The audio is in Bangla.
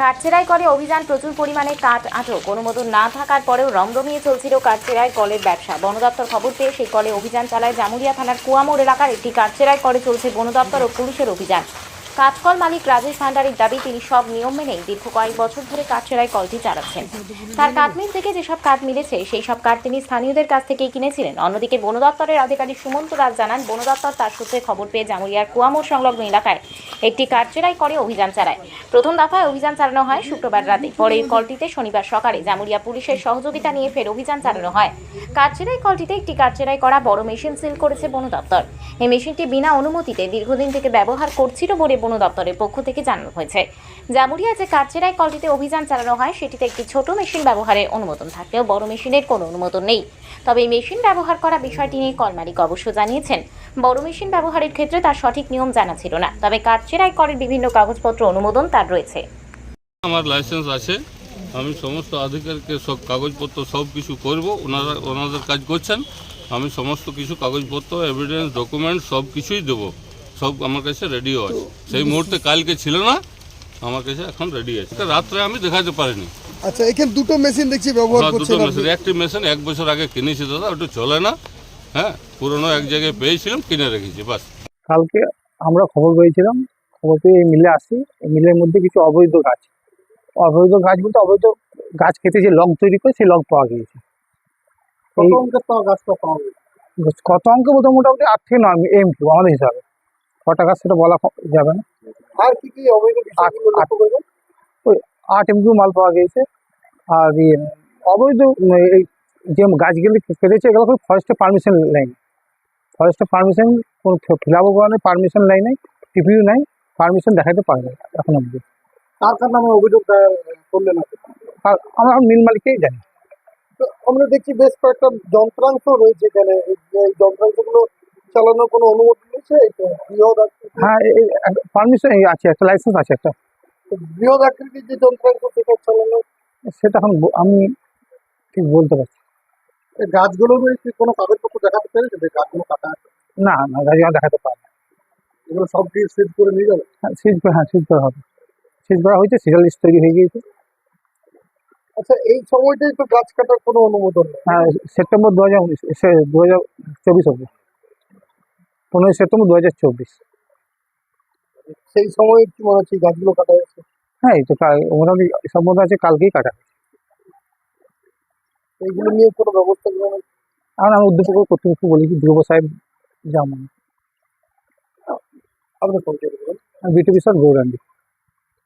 কাঠচেরাই করে অভিযান প্রচুর পরিমাণে কাঠ আটক। অনুমোদন না থাকার পরেও রমরমিয়ে চলছিল কাঠচেরাই কলের ব্যবসা। বন দপ্তর খবর পেয়ে সেই কলে অভিযান চালায় জামুরিয়া থানার কুয়ামোড় এলাকার একটি কাঠচেরাই করে চলছে বন দপ্তর ও পুলিশের অভিযান। কাঠকল মালিক রাজেশ ভান্ডারীর দাবি, তিনি সব নিয়ম মেনেই দীর্ঘ কয়েক বছর ধরে কাঠচেরাই কলটি চালাচ্ছেন। তার কাঠমিল থেকে যেসব কাঠ মিলেছে, সেই সব কাঠ তিনি স্থানীয়দের কাছ থেকেই কিনেছিলেন। অন্যদিকে বন দপ্তরের আধিকারিক সুমন্ত রাজ জানান, বন দপ্তর তার সূত্রে খবর পেয়ে জামুরিয়ার কুয়ামোড় সংলগ্ন এলাকায় একটি কাঠচেরাই করে অভিযান চালায়। প্রথম দফায় অভিযান চালানো হয় শুক্রবার রাতে, পরে কলটিতে শনিবার সকালে জামুরিয়া পুলিশের সহযোগিতা নিয়ে ফের অভিযান চালানো হয়। কাঠচেরাই কলটিতে একটি কাঠচেরাই করা বড় মেশিন সিল করেছে বন দপ্তর। এই মেশিনটি বিনা অনুমতিতে দীর্ঘদিন থেকে ব্যবহার করছিল বলে বন দপ্তরের পক্ষ থেকে জানানো হয়েছে। জামুরিয়া যে কাঠচেরাই কলটিতে অভিযান চালানো হয়, সেটিতে একটি ছোট মেশিন ব্যবহারের অনুমোদন থাকলেও বড় মেশিনের কোনো অনুমোদন নেই। তবে এই মেশিন ব্যবহার করা বিষয়টি নিয়ে কল মালিক অবশ্য জানিয়েছেন, বড় মেশিন ব্যবহারের ক্ষেত্রে তার সঠিক নিয়ম জানা ছিল না। তবে কাঠচেরাই করের বিভিন্ন কাগজপত্র অনুমোদন তার রয়েছে। আমার লাইসেন্স আছে, আমি সমস্ত আধিকারিককে সব কাগজপত্র সব কিছু করব, ওনারা, ওনাদের কাজ করছেন, আমি সমস্ত কিছু কাগজপত্র এভিডেন্স ডকুমেন্ট সব কিছুই দেবো। সব আমার কাছে রেডিও আছে। সেই মুহূর্তে কালকে ছিল না আমার কাছে এখন রেডি আছে। রাত্রে আমি দেখাতে পারিনি। আচ্ছা এখানে দুটো মেশিন দেখছি ব্যবহার করছেন দুটো মেশিন একটি মেশিন এক বছর আগে কিনেছি দাদা ওটা চলে না। হ্যাঁ পুরনো এক জায়গায় পেয়েছিলাম কিনে রেখেছি বাস। কালকে আমরা খবর পেয়েছিলাম খবর পেয়ে এই মিলে আসি এই মিলের মধ্যে কিছু অবৈধ গাছ। অবৈধ গাছ বলতে অবৈধ গাছ খেতে যে লগ তৈরি করে সেই লগ পাওয়া গিয়েছে। কত অঙ্কের পাওয়া গাছটা পাওয়া গেছে? কত অঙ্ক বলতে মোটামুটি আট থেকে নয় এম টু আমাদের হিসাবে। কটা গাছ সেটা বলা যাবে না। আর কি কি অবৈধ বিষয়গুলো আট- লক্ষ্য করবেন? আট এম মাল পাওয়া গিয়েছে আর ইয়ে অবৈধ এই যে গাছগুলি কেটেছে এগুলো ফরেস্টের পারমিশন নেই। ফরেস্টের পারমিশন কোনো ফিল আপও করা পারমিশন নেই নাই টিপিও নাই পারমিশন দেখাতে পারে না এখন অব্দি কার কার নামে অভিযোগ করলেন আমরা এখন মিল মালিককেই জানি। তো আমরা দেখছি বেশ কয়েকটা যন্ত্রাংশ রয়েছে এখানে। যন্ত্রাংশগুলো চালানোর কোনো অনুমতি হ্যাঁ পারমিশন আছে একটা লাইসেন্স আছে একটা। বৃহৎ আকৃতির যে যন্ত্রাংশ সেটা চালানো সেটা এখন আমি ঠিক বলতে পারছি? গাছগুলো কি কোনো কাগজপত্র দেখাতে পেরেছে যে গাছগুলো কাটা আছে? না না আমার দেখাতে পারে না। এগুলো সব দিয়ে সিজ করে নিয়ে যাবে? হ্যাঁ সিজ করে হ্যাঁ সিজ করা হবে। সিজ করা হয়েছে সিরিয়াল লিস্ট তৈরি হয়ে গিয়েছে। আচ্ছা এই সময়টাই তো গাছ কাটার কোনো অনুমোদন নেই। হ্যাঁ সেপ্টেম্বর দু হাজার উনিশ দু হাজার চব্বিশ অব্দি পনেরোই সেপ্টেম্বর দু হাজার চব্বিশ। সেই সময় কি মনে হচ্ছে গাছগুলো কাটা হয়েছে? হ্যাঁ এই তো মোটামুটি সব সম্মত আছে কালকেই কাটা এইগুলো নিয়ে কোনো ব্যবস্থা গ্রহণ আর আমি উদ্যোগ কর্তৃপক্ষ বলি কি ধ্রুব সাহেব যেমন আপনি পৌঁছে দেবেন বিটিভি স্যার গৌরাঙ্গি।